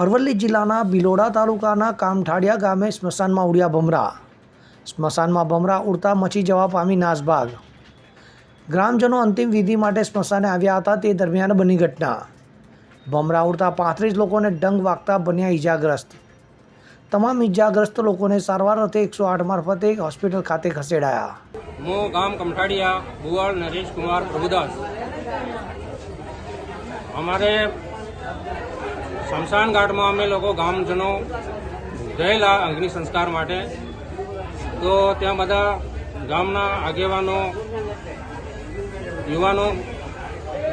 અરવલ્લી જિલ્લાના ભિલોડા તાલુકાના કામઠાડિયા ગામે સ્મશાનમાં ઉડ્યા ભમરા. સ્મશાનમાં ભમરા ઉડતા મચી જવા પામી નાસભાગ. ગ્રામજનો અંતિમ વિધિ માટે સ્મશાને આવ્યા હતા તે દરમિયાન બની ઘટના. ભમરા ઉડતા પાંત્રીસ લોકોને ડંગ વાગતા બન્યા ઈજાગ્રસ્ત. તમામ ઈજાગ્રસ્ત લોકોને સારવાર અર્થે એકસો આઠ મારફતે હોસ્પિટલ ખાતે ખસેડાયા. હું ગામ કમઠાડિયા ભુવાળ નરેશ કુમાર પ્રભુદાસ. અમારે શમશાન ઘાટમાં અમે લોકો ગામજનો ગયેલા અગ્નિ સંસ્કાર માટે. તો ત્યાં બધા ગામના આગેવાનો યુવાનો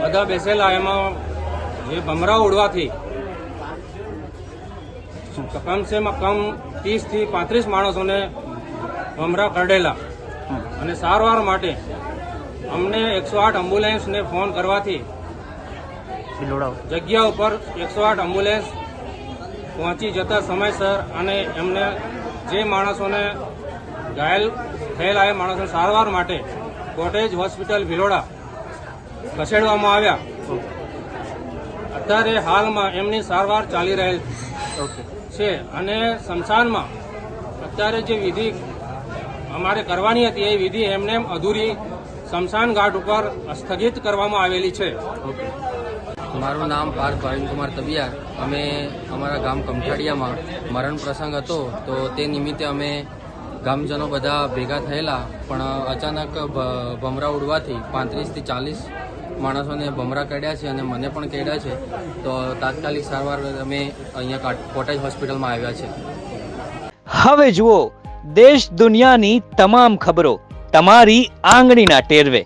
બધા બેસેલા. એમાં જે ભમરા ઉડવાથી કમસે કમ ત્રીસથી પાંત્રીસ માણસોને ભમરા કરડેલા. અને સારવાર માટે અમને એકસો આઠ એમ્બ્યુલન્સને ફોન કરવાથી જગ્યા ઉપર એકસો આઠ એમ્બ્યુલન્સ પહોંચી જતા સમયસર અને એમને જે માણસોને ઘાયલ થયેલા એ માણસોને સારવાર માટે કોટેજ હોસ્પિટલ ભિલોડા ખસેડવામાં આવ્યા. અત્યારે હાલમાં એમની સારવાર ચાલી રહેલ છે અને શમશાનમાં અત્યારે જે વિધિ અમારે કરવાની હતી એ વિધિ એમને એમ અધૂરી શમશાન ઘાટ ઉપર સ્થગિત કરવામાં આવેલી છે. મારું નામ પાર્થ ભાવિનકુમાર તબિયાર અમે અમારા ગામ કમઠાડિયામાં મરણ પ્રસંગ હતો, તો તે નિમિત્તે અમે ગામજનો બધા ભેગા થયેલા, પણ અચાનક ભમરા ઉડવાથી પાંત્રીસથી ચાલીસ માણસોને ભમરા કાઢ્યા છે અને મને પણ કાઢ્યા છે. તો તાત્કાલિક સારવાર અમે અહીંયા કાટ- કોટેજ હોસ્પિટલમાં આવ્યા છે. હવે જુઓ, દેશ દુનિયાની તમામ ખબરો, તમારી આંગળીના ટેરવે.